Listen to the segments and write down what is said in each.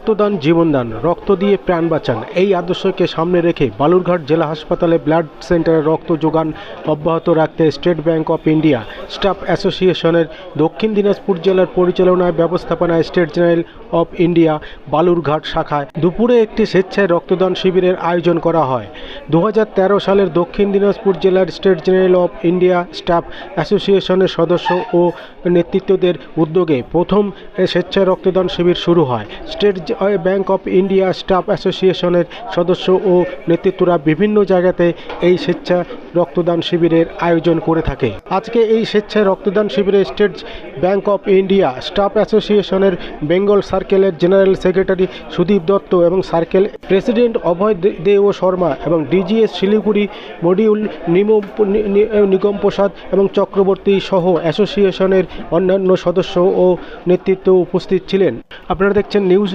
রক্তদান, জীবনদান, রক্ত দিয়ে প্রাণ বাঁচান। এই আদর্শকে সামনে রেখে বালুরঘাট জেলা হাসপাতালে ব্লাড সেন্টারে রক্ত যোগান অব্যাহত রাখতে State Bank of India, staff অ্যাসোসিয়েশনের দক্ষিণ দিনাজপুর জেলার পরিচালনায় ব্যবস্থাপনায় state general of India Balurghat শাখায় দুপুরে একটি স্বেচ্ছায় রক্তদান শিবিরের আয়োজন করা হয়। দু হাজার তেরো সালের দক্ষিণ দিনাজপুর জেলার state general of India, staff অ্যাসোসিয়েশনের সদস্য ও নেতৃত্বদের উদ্যোগে প্রথম স্বেচ্ছায় রক্তদান শিবির শুরু হয়। State Bank of India staff অ্যাসোসিয়েশনের সদস্য ও নেতৃত্বরা বিভিন্ন জায়গাতে এই স্বেচ্ছা রক্তদান শিবিরের আয়োজন করে থাকে। আজকে এই স্বেচ্ছায় রক্তদান শিবিরে State Bank of India staff অ্যাসোসিয়েশনের বেঙ্গল সার্কেলের জেনারেল সেক্রেটারি সুদীপ দত্ত এবং সার্কেল প্রেসিডেন্ট অভয় দে- দেও শর্মা এবং ডিজিএস শিলিগুড়ি মডিউল নিগম প্রসাদ এবং চক্রবর্তী সহ অ্যাসোসিয়েশনের অন্যান্য সদস্য ও নেতৃত্ব উপস্থিত ছিলেন। আপনারা দেখছেন নিউজ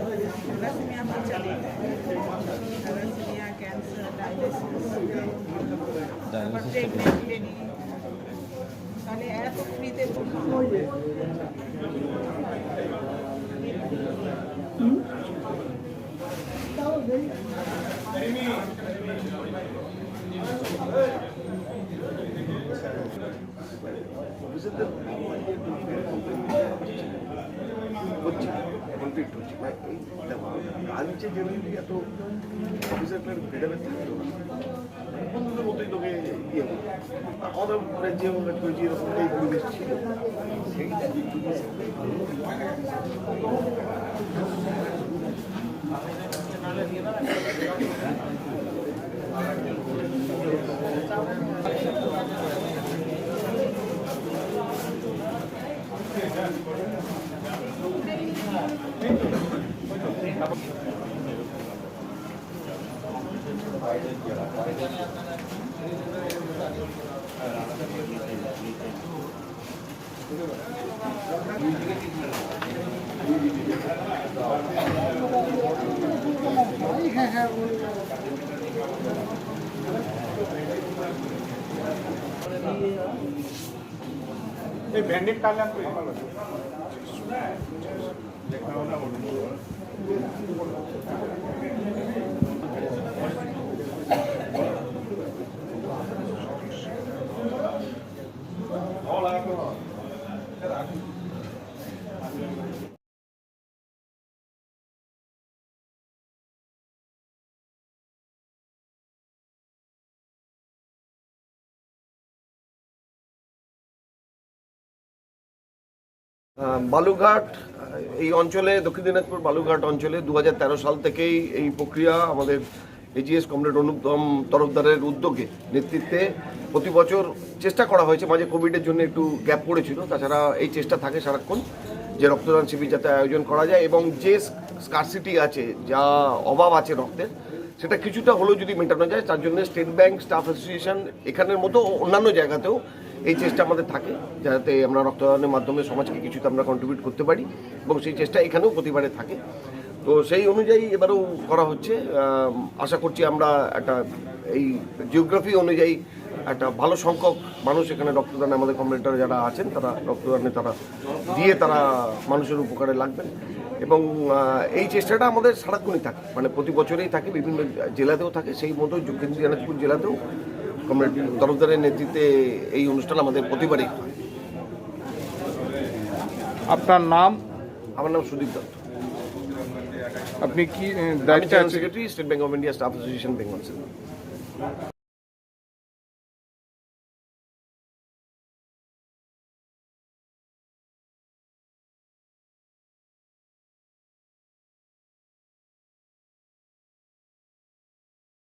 थैलेसीमिया भी चले thalassaemia cancer dialysis ডায়ালিসিসটা pregnant lady তাহলে এত ফ্রিতে হচ্ছে কমপ্লিট হচ্ছে মানে এই দেখো ব্রাঞ্চে জেনারেলি এত অফিসারটার ভেদাভেদ থাকতো না বন্ধুদের মতোই তোকে ইয়ে করতো। আর আমাদের রাজ্যে আমরা করেছি এরকমটাই পরিবেশ ছিল সেইটা এই ব্যান্ডেড কালার ভালো। বালুঘাট এই অঞ্চলে, দক্ষিণ দিনাজপুর বালুঘাট অঞ্চলে দু হাজার তেরো সাল থেকেই এই প্রক্রিয়া আমাদের এজিএস কমরেড অনুপম তরফদারের উদ্যোগে, নেতৃত্বে প্রতি বছর চেষ্টা করা হয়েছে। মাঝে কোভিডের জন্য একটু গ্যাপ পড়েছিল। তাছাড়া এই চেষ্টা থাকে সারাক্ষণ যে রক্তদান শিবির যাতে আয়োজন করা যায় এবং যে স্কারসিটি আছে, যা অভাব আছে রক্তের, সেটা কিছুটা হলেও যদি মেটানো যায়, তার জন্য স্টেট ব্যাংক স্টাফ অ্যাসোসিয়েশন এখানের মতো অন্যান্য জায়গাতেও এই চেষ্টা আমাদের থাকে, যাতে আমরা রক্তদানের মাধ্যমে সমাজকে কিছুটা আমরা কন্ট্রিবিউট করতে পারি এবং সেই চেষ্টা এখানেও প্রতিবারে থাকে। তো সেই অনুযায়ী এবারেও করা হচ্ছে আশা করছি আমরা একটা এই জিওগ্রাফি অনুযায়ী একটা ভালো সংখ্যক মানুষ এখানে রক্তদানে আমাদের কমিউনিটার যারা আছেন, তারা রক্তদানে তারা দিয়ে তারা মানুষের উপকারে লাগবেন। এবং এই চেষ্টাটা আমাদের সারাক্ষণই থাকে মানে প্রতি বছরেই থাকে, বিভিন্ন জেলাতেও থাকে, সেই মতো দক্ষিণ দিনাজপুর জেলাতেও কমরেড তরফদারের নেতৃত্বে এই অনুষ্ঠান আমাদের প্রতিবারই। হয় আপনার নাম? আমার নাম সুদীপ দত্ত। আপনি কি দায়িত্ব secretary State Bank of India staff association Bengal